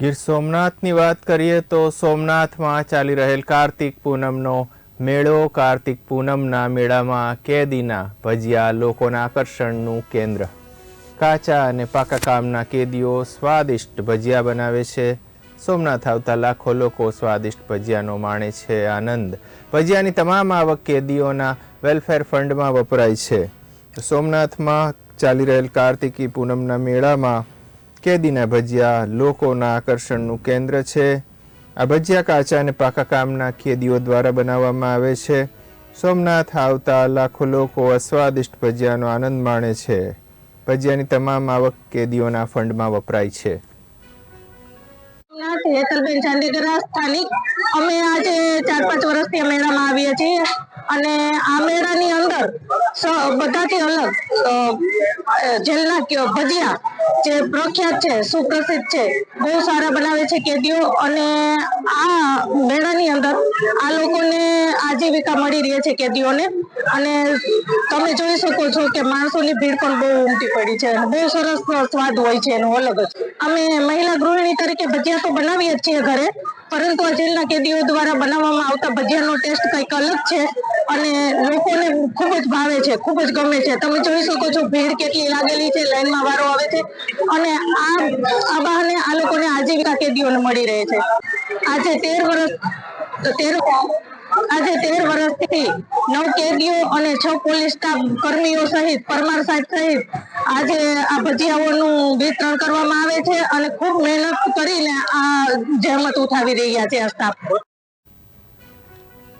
ગીર સોમનાથની વાત કરીએ તો સોમનાથમાં ચાલી રહેલ કાર્તિક પૂનમનો મેળો. કાર્તિક પૂનમના મેળામાં કેદીના ભજીયા લોકોના આકર્ષણનું કેન્દ્ર. કાચા અને પાકા કામના કેદીઓ સ્વાદિષ્ટ ભજીયા બનાવે છે. સોમનાથ આવતા લાખો લોકો સ્વાદિષ્ટ ભજીયાનો માણે છે આનંદ. ભજીયાની તમામ આવક કેદીઓના વેલફેર ફંડમાં વપરાય છે. સોમનાથમાં ચાલી રહેલ કાર્તિકી પૂનમના મેળામાં કેદીના ભજીયા લોકોના આકર્ષણનું કેન્દ્ર છે. આ ભજીયા કાચા અને પાકા કામના કેદીઓ દ્વારા બનાવવામાં આવે છે. સોમનાથ આવતા લાખો લોકો અસ્વાદિષ્ટ ભજીયાનો આનંદ માણે છે. ભજીયાની તમામ આવક કેદીઓના ફંડમાં વપરાય છે. હેતલબેન ચાંદીગરા સ્થાનિક. અમે આજે ચાર પાંચ વર્ષથી મેળામાં આવીએ છીએ. અને આ મેળાની અંદર બધાથી અલગ જેલના ભજીયા જે પ્રખ્યાત છે, સુપ્રસિદ્ધ છે, બહુ સારા બનાવે છે કેદીઓ અને આ મેળાની અંદર આ લોકોને આજીવિકા મળી રહે છે કેદીઓને અને તમે જોઈ શકો છો કે માણસોની ભીડ પણ બહુ ઉમટી પડી છે અને બહુ સરસ સ્વાદ હોય છે, એનો અલગ જ. અમે મહિલા ગૃહિણી તરીકે ભજીયા તો બનાવીએ જ છીએ ઘરે, પરંતુ આ જેલના કેદીઓ દ્વારા બનાવવામાં આવતા ભજીયાનો ટેસ્ટ કંઈક અલગ છે. અને લોકોને ખૂબ જ ભાવે છે, ખૂબ જ ગમે છે. તમે જોઈ શકો છો, ભીડ કેટલી લાગેલી છે, લાઈનમાં વારો આવે છે. અને આ આ બહાને આ લોકોને આજીવિકા કેદીઓને મળી રહે છે. આજે તેર વર્ષ તેર, આજે તેર વર્ષથી નવ કેદીઓ અને છ પોલીસ સ્ટાફ કર્મીઓ સહિત, પરમાર સાહેબ સહિત આજે આ ભજીયાઓનું વિતરણ કરવામાં આવે છે અને ખૂબ મહેનત કરીને આ જહેમત ઉઠાવી રહ્યા છે આ સ્ટાફ